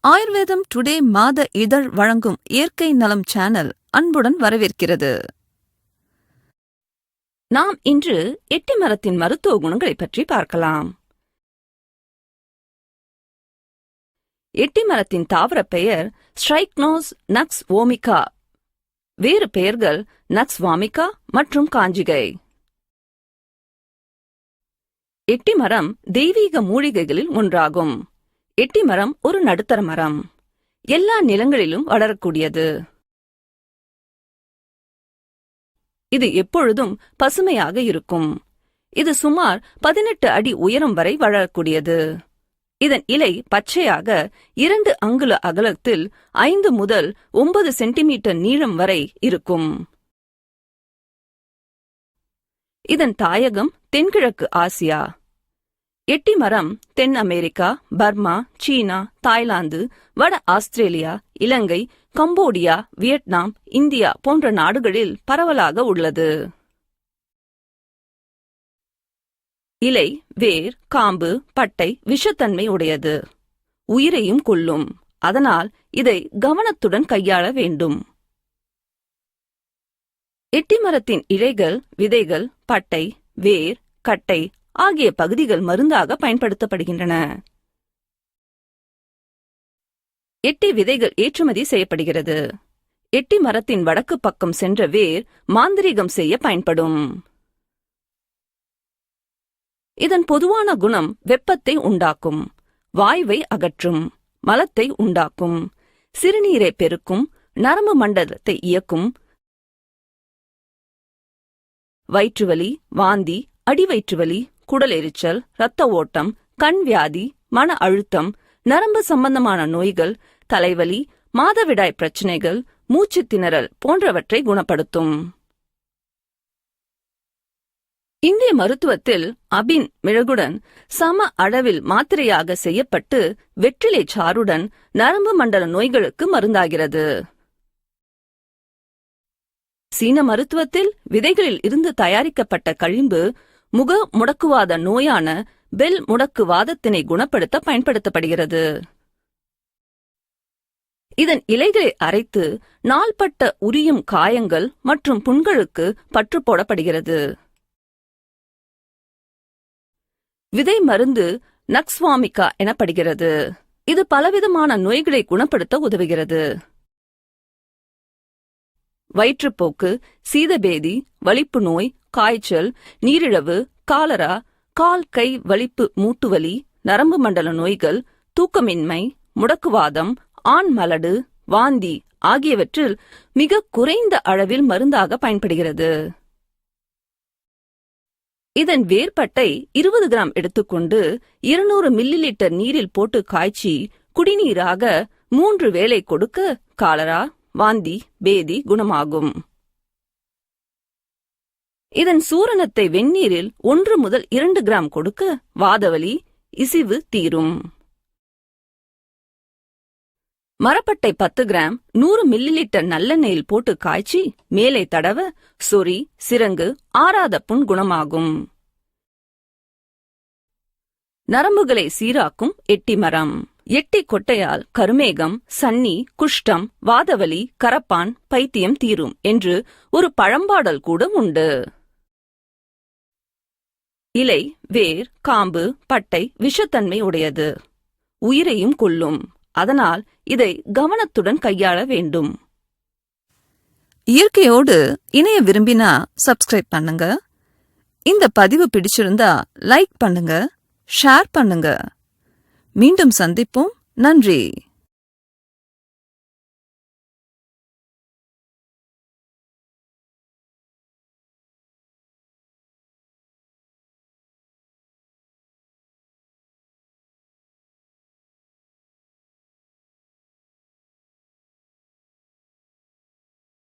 ஆயுர்வேதம் டுடே மாத இதழ் வழங்கும் இயற்கை நலம் சேனல் அன்புடன் வரவேற்கிறது. நாம் இன்று எட்டி மரத்தின் மருத்துவ குணங்களை பற்றி பார்க்கலாம். எட்டி மரத்தின் தாவர பெயர் ஸ்ட்ரைக்னோஸ் நக்ஸ் ஓமிகா வேறு பெயர்கள் நக்ஸ் வாமிகா மற்றும் காஞ்சிகை. எட்டி மரம் தெய்வீக மூலிகைகளில் ஒன்றாகும். எட்டி மரம் ஒரு நடுத்தர மரம். எல்லா நிலங்களிலும் வளரக்கூடியது. இது எப்பொழுதும் பசுமையாக இருக்கும். இது சுமார் பதினெட்டு அடி உயரம் வரை வளரக்கூடியது. இதன் இலை பச்சையாக இரண்டு அங்குல அகலத்தில் ஐந்து முதல் ஒன்பது சென்டிமீட்டர் நீளம் வரை இருக்கும். இதன் தாயகம் தென்கிழக்கு ஆசியா. எட்டி மரம் தென் அமெரிக்கா பர்மா சீனா தாய்லாந்து வட Australia Ilangai Cambodia Vietnam India போன்ற நாடுகளில் பரவலாக உள்ளது. இலை வேர் காம்பு பட்டை விஷத்தன்மை உடையது. உயிரையும் கொல்லும். அதனால் இதை கவனத்துடன் கையாள வேண்டும். எட்டிமரத்தின் இலைகள் விதைகள் பட்டை வேர் கட்டை ஆகிய பகுதிகள் மருந்தாக பயன்படுத்தப்படுகின்றன. எட்டி விதைகள் ஏற்றுமதி செய்யப்படுகிறது. எட்டி மரத்தின் வடக்கு பக்கம் சென்ற வேர் மாந்திரீகம் செய்ய பயன்படும். இதன் பொதுவான குணம் வெப்பத்தை உண்டாக்கும் வாய்வை அகற்றும் மலத்தை உண்டாக்கும் சிறுநீரை பெருக்கும் நரம்பு மண்டலத்தை இயக்கும் வயிற்றுவலி வாந்தி அடிவயிற்றுவலி குடல் எரிச்சல் இரத்த ஓட்டம் கண் வியாதி மன அழுத்தம் நரம்பு சம்பந்தமான நோய்கள் தலைவலி மாதவிடாய் பிரச்சனைகள் மூச்சு திணறல் போன்றவற்றை குணப்படுத்தும். இந்திய மருத்துவத்தில் அபின் மிளகுடன் சம அளவில் மாத்திரையாக செய்யப்பட்டு வெற்றிலை சாறுடன் நரம்பு மண்டல நோய்களுக்கு மருந்தாகிறது. சீன மருத்துவத்தில் விதைகளில் இருந்து தயாரிக்கப்பட்ட களிம்பு முக முடக்குவாத நோயான பெல் முடக்குவாதத்தினை குணப்படுத்த பயன்படுத்தப்படுகிறது. இதன் இலைகளை அரைத்து நாள்பட்ட உரியும் காயங்கள் மற்றும் புண்களுக்கு பற்று போடப்படுகிறது. விதை மருந்து நக்ஸ்வாமிகா எனப்படுகிறது. இது பலவிதமான நோய்களை குணப்படுத்த உதவுகிறது. வயிற்றுப்போக்கு சீதபேதி வலிப்பு நோய் காய்ச்சல் நீரிழவு காலரா கால் கை வலிப்பு மூட்டுவலி நரம்பு மண்டல நோய்கள் தூக்கமின்மை முடக்குவாதம் ஆண் மலடு வாந்தி ஆகியவற்றில் மிக குறைந்த அளவில் மருந்தாக பயன்படுகிறது. இதன் வேர்பட்டை இருபது கிராம் எடுத்துக்கொண்டு இருநூறு மில்லி லிட்டர் நீரில் போட்டு காய்ச்சி குடிநீராக மூன்று வேளை கொடுக்க காலரா வாந்தி பேதி குணமாகும். இதன் சூரணத்தை வெந்நீரில் ஒன்று முதல் இரண்டு கிராம் கொடுக்க வாதவலி இசிவு தீரும். மரப்பட்டை பத்து கிராம் நூறு மில்லிலிட்டர் நல்லெண்ணெயில் போட்டு காய்ச்சி மேலே தடவ சொறி சிரங்கு ஆறாத புண் குணமாகும். நரம்புகளை சீராக்கும் எட்டி மரம். எட்டி கொட்டையால் கருமேகம் சன்னி குஷ்டம் வாதவலி கரப்பான் பைத்தியம் தீரும் என்று ஒரு பழம்பாடல் கூட உண்டு. இலை வேர் காம்பு பட்டை விஷத்தன்மை உடையது. உயிரையும் கொல்லும். அதனால் இதை கவனத்துடன் கையாள வேண்டும். இயற்கையோடு இணைய விரும்பினா சப்ஸ்கிரைப் பண்ணுங்க. இந்த பதிவு பிடிச்சிருந்தா லைக் பண்ணுங்க ஷேர் பண்ணுங்க. மீண்டும் சந்திப்போம். நன்றி.